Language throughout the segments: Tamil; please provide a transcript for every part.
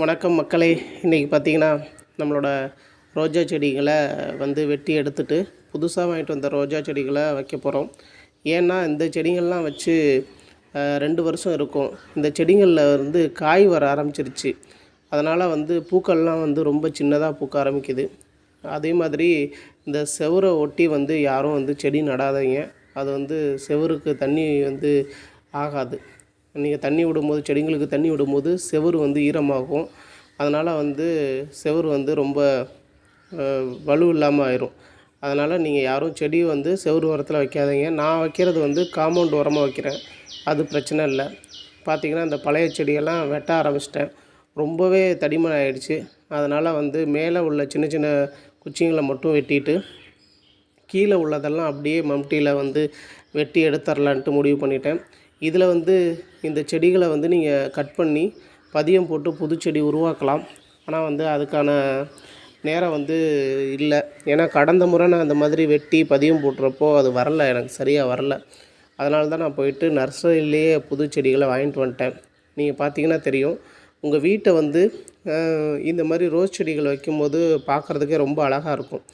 வணக்கம் மக்களே. இன்றைக்கி பார்த்தீங்கன்னா நம்மளோட ரோஜா செடிகளை வந்து வெட்டி எடுத்துட்டு புதுசாக வாங்கிட்டு வந்த ரோஜா செடிகளை வைக்க போகிறோம் ஏன்னா இந்த செடிகள்லாம் வச்சு ரெண்டு வருஷம் இருக்கும். இந்த செடிகளில் வந்து காய் வர ஆரம்பிச்சிருச்சு. அதனால் வந்து பூக்கள்லாம் வந்து ரொம்ப சின்னதாக பூக்க ஆரம்பிக்குது. அதே மாதிரி இந்த செவரை ஒட்டி வந்து யாரும் வந்து செடி நடாதீங்க. அது வந்து செவருக்கு தண்ணி வந்து ஆகாது. நீங்கள் தண்ணி விடும்போது செடிங்களுக்கு தண்ணி விடும்போது செவுரு வந்து ஈரமாகும். அதனால் வந்து செவுரு வந்து ரொம்ப வலு இல்லாமல் ஆயிரும். அதனால் நீங்கள் யாரும் செடி வந்து செவுரு உரத்தில் வைக்காதீங்க. நான் வைக்கிறது வந்து காம்பவுண்ட் உரமாக வைக்கிறேன். அது பிரச்சனை இல்லை. பார்த்திங்கன்னா இந்த பழைய செடியெல்லாம் வெட்ட ஆரம்பிச்சிட்டேன். ரொம்பவே தடிமன் ஆகிடுச்சு அதனால் வந்து மேலே உள்ள சின்ன சின்ன குச்சிங்களை மட்டும் வெட்டிட்டு கீழே உள்ளதெல்லாம் அப்படியே மம்டியில் வந்து வெட்டி எடுத்துடலான்ட்டு முடிவு பண்ணிட்டேன். இதில் வந்து இந்த செடிகளை வந்து நீங்கள் கட் பண்ணி பதியம் போட்டு புது செடி உருவாக்கலாம். ஆனால் வந்து அதுக்கான நேரம் வந்து இல்லை. ஏன்னா கடந்த முறை நான் அந்த மாதிரி வெட்டி பதியம் போட்டுறப்போ அது வரல எனக்கு சரியாக வரல. அதனால தான் நான் போயிட்டு நர்சரியிலேயே புது செடிகளை வாங்கிட்டு வந்துட்டேன். நீங்கள் பார்த்தீங்கன்னா தெரியும் உங்கள் வீட்டை வந்து இந்த மாதிரி ரோஸ் செடிகள் வைக்கும்போது பார்க்குறதுக்கே ரொம்ப அழகாக இருக்கும்.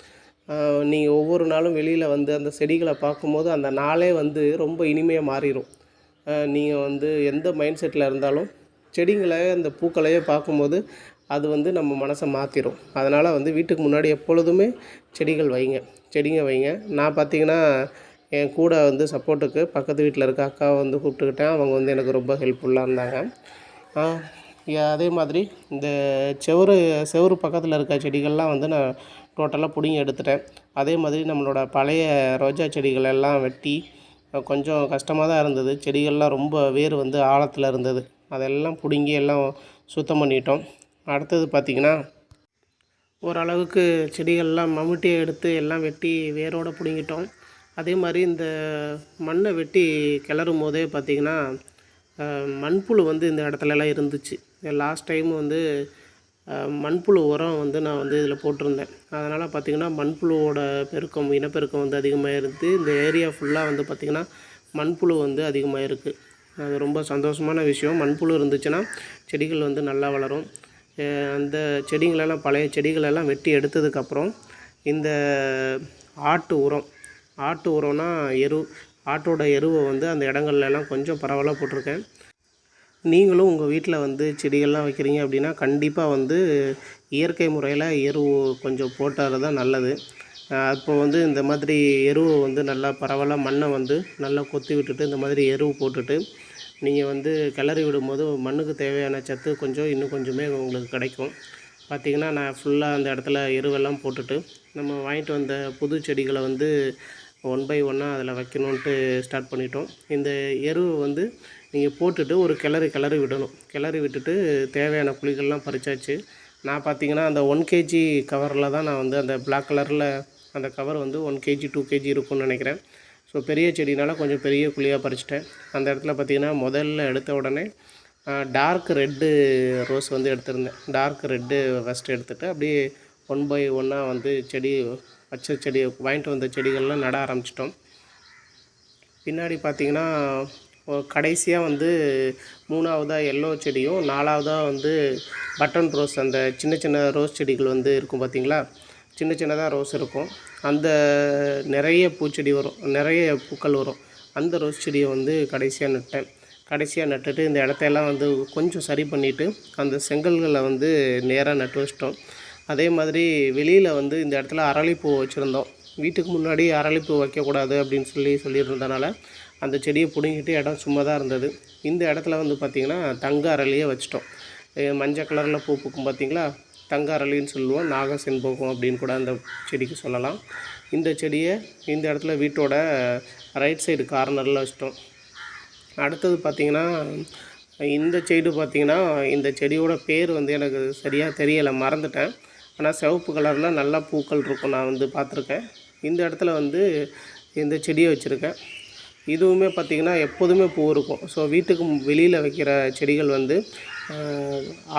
நீங்கள் ஒவ்வொரு நாளும் வெளியில் வந்து அந்த செடிகளை பார்க்கும்போது அந்த நாளே வந்து ரொம்ப இனிமையாக மாறிடும். நீங்கள் வந்து எந்த மைண்ட் செட்டில் இருந்தாலும் செடிங்களை அந்த பூக்களையே பார்க்கும்போது அது வந்து நம்ம மனசை மாற்றிடும் அதனால் வந்து வீட்டுக்கு முன்னாடி எப்பொழுதுமே செடிகள் வைங்க. செடிங்க வைங்க. நான் பார்த்தீங்கன்னா என் கூட வந்து சப்போர்ட்டுக்கு பக்கத்து வீட்டில் இருக்க அக்காவை வந்து கூப்பிட்டுக்கிட்டேன். அவங்க வந்து எனக்கு ரொம்ப ஹெல்ப்ஃபுல்லாக இருந்தாங்க. அதே மாதிரி இந்த செவுரு செவுரு பக்கத்தில் இருக்க செடிகள்லாம் வந்து நான் டோட்டலாக பிடுங்கி எடுத்துட்டேன். அதே மாதிரி நம்மளோட பழைய ரோஜா செடிகள் எல்லாம் வெட்டி கொஞ்சம் கஷ்டமாக தான் இருந்தது. செடிகள்லாம் ரொம்ப வேர் வந்து ஆழத்தில் இருந்தது. அதெல்லாம் பிடுங்கி எல்லாம் சுத்தம் பண்ணிட்டோம். அடுத்தது பார்த்திங்கன்னா ஓரளவுக்கு செடிகள்லாம் மம்முட்டியை எடுத்து எல்லாம் வெட்டி வேரோடு பிடுங்கிட்டோம். அதே மாதிரி இந்த மண்ணை வெட்டி கிளறும் போதே பார்த்திங்கன்னா மண்புழு வந்து இந்த இடத்துலலாம் இருந்துச்சு. லாஸ்ட் டைம் வந்து மண்புழு உரம் வந்து நான் வந்து இதில் போட்டிருந்தேன். அதனால் பார்த்திங்கன்னா மண்புழுவோட பெருக்கம் இனப்பெருக்கம் வந்து அதிகமாக இருந்து இந்த ஏரியா ஃபுல்லாக வந்து பார்த்திங்கன்னா மண்புழு வந்து அதிகமாக இருக்குது அது ரொம்ப சந்தோஷமான விஷயம். மண்புழு இருந்துச்சுன்னா செடிகள் வந்து நல்லா வளரும். அந்த செடிங்களெல்லாம் பழைய செடிகளெல்லாம் வெட்டி எடுத்ததுக்கப்புறம் இந்த ஆட்டு உரம் ஆட்டு உரம்னா எரு ஆட்டோட எருவை வந்து அந்த இடங்கள்லாம் கொஞ்சம் பரவலாக போட்டிருக்கேன். நீங்களும் உங்கள் வீட்டில் வந்து செடிகள்லாம் வைக்கிறீங்க அப்படின்னா கண்டிப்பாக வந்து இயற்கை முறையில் எரு கொஞ்சம் போட்டால் தான் நல்லது அப்போ வந்து இந்த மாதிரி எருவை வந்து நல்லா பரவலாக மண்ணை வந்து நல்லா கொத்தி விட்டுட்டு இந்த மாதிரி எருவு போட்டுட்டு நீங்கள் வந்து கிளறி விடும்போது மண்ணுக்கு தேவையான சத்து கொஞ்சம் இன்னும் கொஞ்சமே உங்களுக்கு கிடைக்கும். பார்த்திங்கன்னா நான் ஃபுல்லாக அந்த இடத்துல எருவெல்லாம் போட்டுட்டு நம்ம வாங்கிட்டு வந்த புது செடிகளை வந்து ஒன் பை ஒன்னாக அதில் வைக்கணுன்ட்டு ஸ்டார்ட் பண்ணிட்டோம். இந்த எருவை வந்து நீங்கள் போட்டுட்டு ஒரு கிளறி கிளறி விடணும். கிளறி விட்டுட்டு தேவையான குழிகள்லாம் பறிச்சாச்சு. நான் பார்த்தீங்கன்னா அந்த ஒன் கேஜி கவரில் தான் நான் வந்து அந்த பிளாக் கலரில் அந்த கவர் வந்து ஒன் கேஜி டூ கேஜி இருக்கும்னு நினைக்கிறேன். ஸோ பெரிய செடினால கொஞ்சம் பெரிய குழியாக பறிச்சிட்டேன். அந்த இடத்துல பார்த்தீங்கன்னா முதல்ல எடுத்த உடனே டார்க் ரெட்டு ரோஸ் வந்து எடுத்திருந்தேன். டார்க் ரெட்டு ஃபஸ்ட்டு எடுத்துகிட்டு அப்படியே ஒன் பை ஒன்னாக வந்து செடி வச்ச செடி வாங்கிட்டு வந்த செடிகள்லாம் நட ஆரம்பிச்சிட்டோம். பின்னாடி பார்த்திங்கன்னா கடைசியாக வந்து மூணாவதாக எல்லோ செடியும் நாலாவதாக வந்து பட்டன் ரோஸ் அந்த சின்ன சின்ன ரோஸ் செடிகள் வந்து இருக்கும் பார்த்திங்களா சின்ன சின்னதாக ரோஸ் இருக்கும். அந்த நிறைய பூச்செடி வரும் நிறைய பூக்கள் வரும். அந்த ரோஸ் செடியை வந்து கடைசியாக நட்டேன். கடைசியாக நட்டுட்டு இந்த இடத்தையெல்லாம் வந்து கொஞ்சம் சரி பண்ணிவிட்டு அந்த செங்கல்களை வந்து நேராக நட்டு வச்சிட்டோம். அதே மாதிரி வெளியில் வந்து இந்த இடத்துல அரளிப்பூ வச்சுருந்தோம். வீட்டுக்கு முன்னாடி அரளிப்பூ வைக்கக்கூடாது அப்படின்னு சொல்லி சொல்லியிருந்தனால அந்த செடியை பிடுங்கிட்டு இடம் சும்மா தான் இருந்தது. இந்த இடத்துல வந்து பார்த்திங்கன்னா தங்க அரளியே வச்சிட்டோம். மஞ்சள் கலரில் பூ பூக்கும் பார்த்திங்களா தங்க அரளின்னு சொல்லுவோம். நாக செண்பகம் அப்படின்னு கூட அந்த செடிக்கு சொல்லலாம். இந்த செடியை இந்த இடத்துல வீட்டோட ரைட் சைடு கார்னரில் வச்சிட்டோம். அடுத்தது பார்த்திங்கன்னா இந்த செடி பார்த்திங்கன்னா இந்த செடியோட பேர் வந்து எனக்கு சரியாக தெரியலை மறந்துட்டேன். ஆனால் சிவப்பு கலரில் நல்லா பூக்கள் இருக்கும் நான் வந்து பார்த்துருக்கேன். இந்த இடத்துல வந்து இந்த செடியை வச்சுருக்கேன். இதுவுமே பார்த்திங்கன்னா எப்போதுமே பூ இருக்கும். ஸோ வீட்டுக்கு வெளியில் வைக்கிற செடிகள் வந்து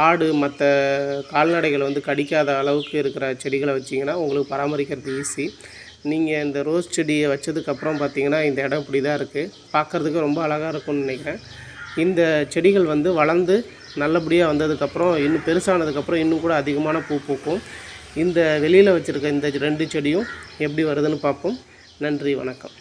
ஆடு மற்ற கால்நடைகள் வந்து கடிக்காத அளவுக்கு இருக்கிற செடிகளை வச்சிங்கன்னா உங்களுக்கு பராமரிக்கிறது ஈஸி நீங்கள் இந்த ரோஸ் செடியை வச்சதுக்கப்புறம் பார்த்திங்கன்னா இந்த இடம் இப்படி தான் இருக்குது பார்க்குறதுக்கு ரொம்ப அழகாக இருக்கும்னு நினைக்கிறேன். இந்த செடிகள் வந்து வளர்ந்து நல்லபடியாக வந்ததுக்கப்புறம் இன்னும் பெருசானதுக்கப்புறம் இன்னும் கூட அதிகமான பூ பூக்கும். இந்த வெளியில் வச்சுருக்க இந்த ரெண்டு செடியும் எப்படி வருதுன்னு பார்ப்போம். நன்றி வணக்கம்.